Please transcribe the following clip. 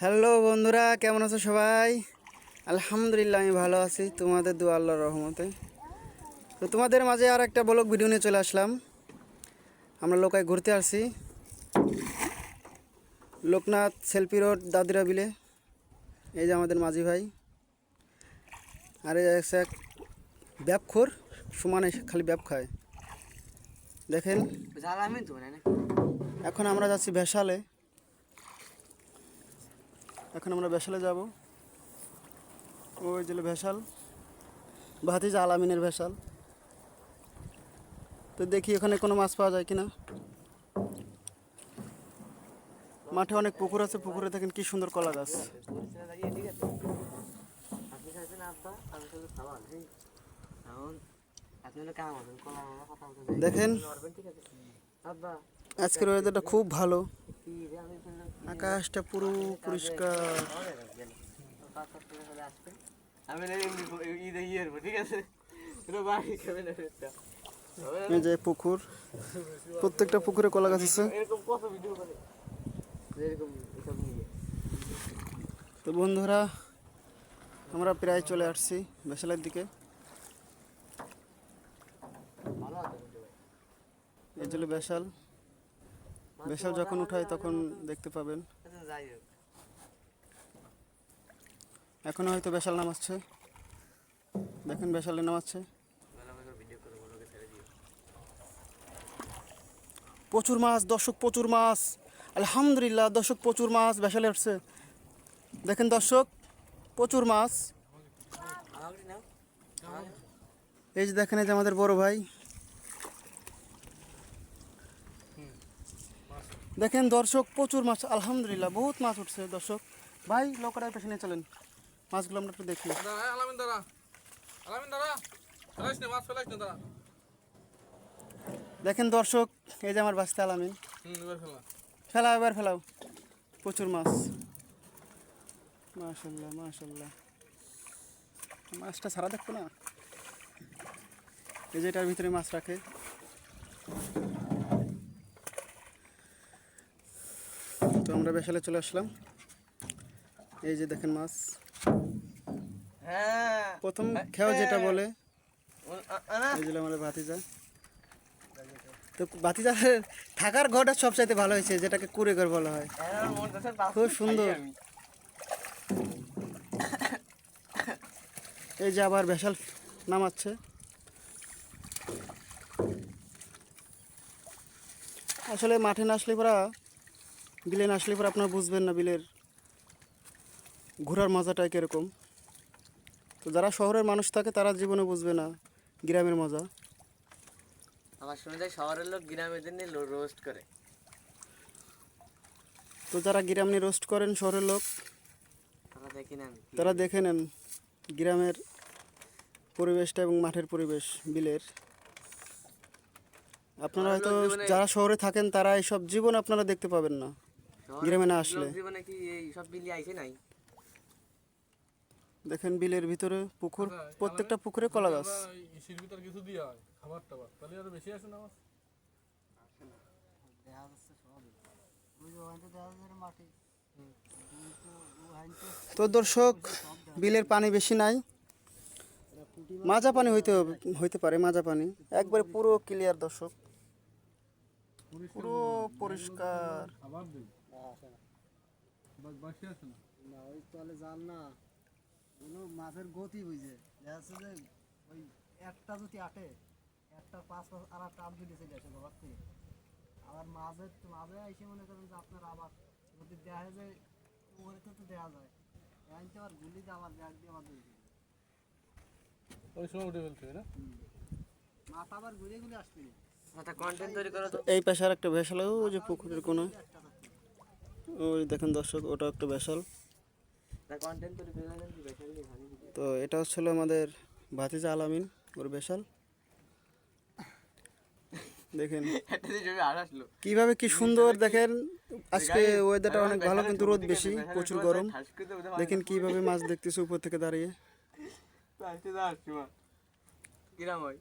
Hello বন্ধুরা কেমন আছো সবাই? আলহামদুলিল্লাহ আমি ভালো আছি। তোমাদের দু আল্লাহর রহমতে। তো তোমাদের মাঝে আর একটা ব্লগ ভিডিও নিয়ে চলে আসলাম। আমরা লোকায় ঘুরতে আসছি। লোকনাথ সেলফি রোড দাদিরা বিলে। এই যে আমাদের মাঝি ভাই। আর এই আছে এক ব্যাপখোর সমানে খালি ব্যাপ খায়। দেখেন। এখন আমরা যাচ্ছি ভেসালে। এখন আমরা ভেসালে যাব। ওই যে ভেসাল। ভাতিজ আলামিনের ভেসাল। তো দেখি এখানে কোনো মাছ পাওয়া যায় কিনা। মাঠে অনেক পুকুর আছে, পুকুরে দেখেন কি সুন্দর কলা গাছ। দেখেন, আজকের ওয়েদারটা খুব ভালো। আকাশটা পুরো পরিষ্কার। যে পুকুর, প্রত্যেকটা পুকুরে কলা গাছ আছে। তো বন্ধুরা, আমরা প্রায় চলে আসছি ভেসালের দিকে। এই জন্য বেশাল বেশাল যখন উঠায় তখন দেখতে পাবেন। আচ্ছা এখনও হয়তো বেশাল নামাচ্ছে। দেখেন বেশালে নামাচ্ছে। প্রচুর মাছ দর্শক প্রচুর মাছ। আলহামদুলিল্লাহ দর্শক প্রচুর মাছ বেশালে উঠছে। দেখেন দর্শক প্রচুর মাছ। এই যে দেখেন এই যে আমাদের বড় ভাই। দেখেন দর্শক প্রচুর মাছ আলহামদুলিল্লাহ বহুত মাছ উঠছে দর্শক। ভাই লোকটার পেছনে চলেন। মাছগুলো আমরা একটু দেখি। দেখেন দর্শক এই যে আমার বাস্তা আলামিন। ফেলা। ফেলাও এবার ফেলাও। প্রচুর মাছ। মাশাল্লাহ মাশাল্লাহ মাছটা সারা দেখব না। এই যে এটার ভিতরে মাছ রাখে। তো আমরা বেসালে চলে আসলাম। এই যে দেখেন মাছ। হ্যাঁ। প্রথম খেয়াও যেটা বলে আমাদের ভাতিজা। তো ভাতিজা থাকার ঘরটা সবচাইতে ভালো হয়েছে যেটাকে কুড়ে ঘর বলা হয়। বাস খুব সুন্দর। এই যে আবার বেশাল নামাচ্ছে। আসলে মাঠে না আসলে পরা বিলে না আসলে পরে আপনারা বুঝবেন না বিলের ঘোরার মজাটা কীরকম। তো যারা শহরের মানুষ থাকে তারা জীবনে বুঝবে না গ্রামের মজা। আমার শুনে যায় শহরের লোক গ্রামের দিন রোস্ট করে। তো যারা গ্রাম নিয়ে রোস্ট করেন শহরের লোক তারা দেখি না আমি তারা দেখে নেন গ্রামের পরিবেশটা এবং মাঠের পরিবেশ বিলের। আপনারা হয়তো যারা শহরে থাকেন তারা এইসব জীবন আপনারা দেখতে পাবেন না। গ্রামে না আসলে। জীবনে কি এই সব বিলি আইছে নাই? দেখেন বিলের ভিতরে পুকুর প্রত্যেকটা পুকুরে কলা গাছ। ইসির ভিতর কিছু দিয়া হয় খাবার টাবার। তাহলে আরও বেশি আসে না মাছ তো দর্শক বিলের পানি বেশি নাই। মাজা পানি হইতে হইতে পারে মাজা পানি। একবারে পুরো ক্লিয়ার দর্শক। পুরো পরিষ্কার। আবার দিই বাস বাসি আসে না? না ওই তলে জাল না। ওগুলো মাছের গতি বুঝে। দেখা যে ওই একটা যদি আটে একটা পাঁচ পাঁচ আর একটা আট যদি চলে আসে বাবার থেকে। আবার মাঝের মাঝে এসে মনে করেন যে আপনার আবার যদি দেখা যায় ওরে তো দেওয়া যায়। আনতে আবার গুলি দিয়ে আবার ব্যাগ দিয়ে আবার ধরে ওই সময় উঠে ফেলতে না? মাথা আবার ঘুরে আসবে। তৈরি এই পেশার একটা ভেসাল ওই যে পুকুরের কোনো ওই দেখেন দর্শক ওটা একটা ভেসাল। কন্টেন্ট তৈরি করে দেন কি বেশি ভালো ভিডিও তো এটা হচ্ছিল আমাদের ভাতিজা আলামিন ওর বেশাল দেখেন কীভাবে কি সুন্দর দেখেন আজকে ওয়েদারটা অনেক ভালো কিন্তু রোদ বেশি প্রচুর গরম। দেখেন কীভাবে মাছ দেখতেছে উপর থেকে দাঁড়িয়ে। কিরাম হয়